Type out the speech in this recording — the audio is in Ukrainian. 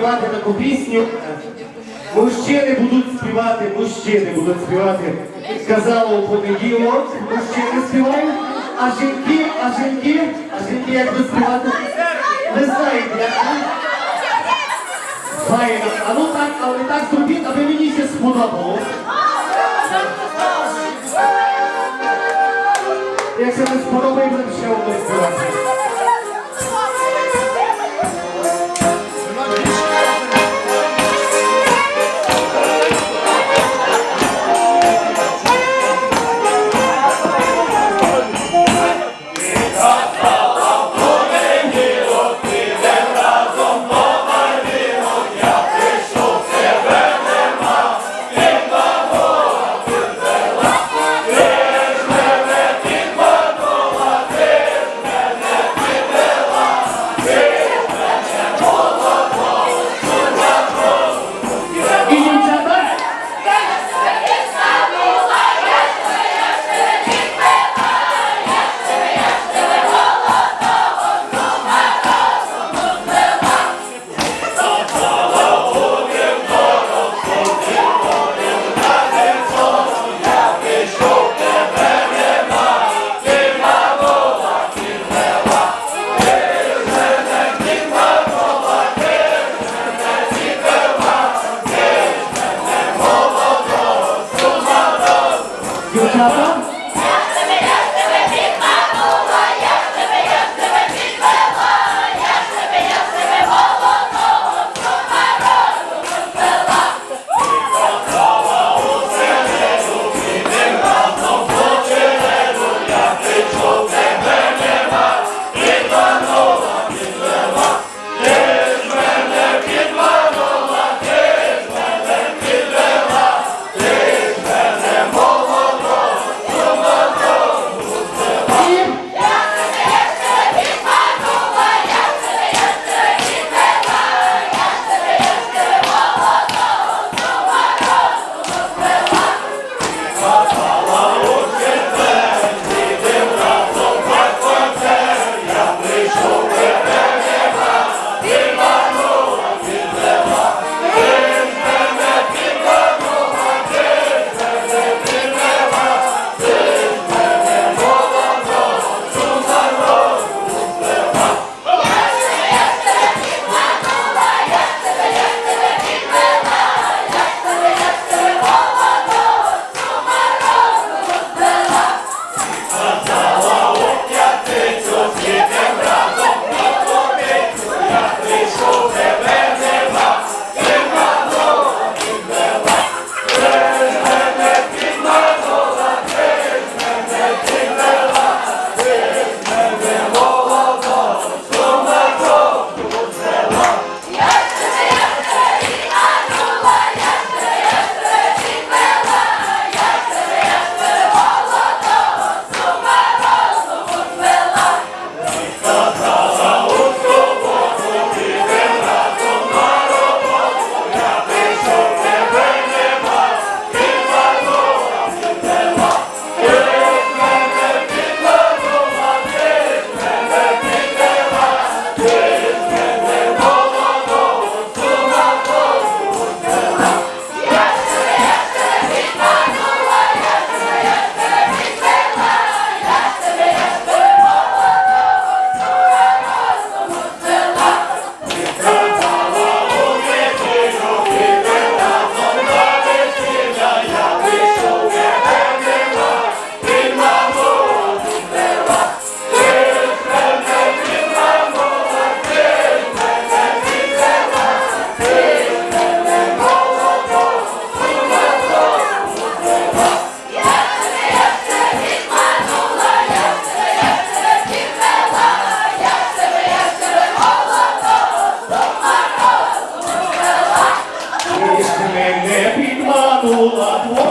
співати таку пісню. Мужчини будуть співати, мужчини будуть співати. Казало у понеділок, мужчини співають, а жінки, а жінки, а жінки як будуть співати? Не знаєте, як? Файно. А ну так, але так зробіть, аби мені ще сподобалось. lado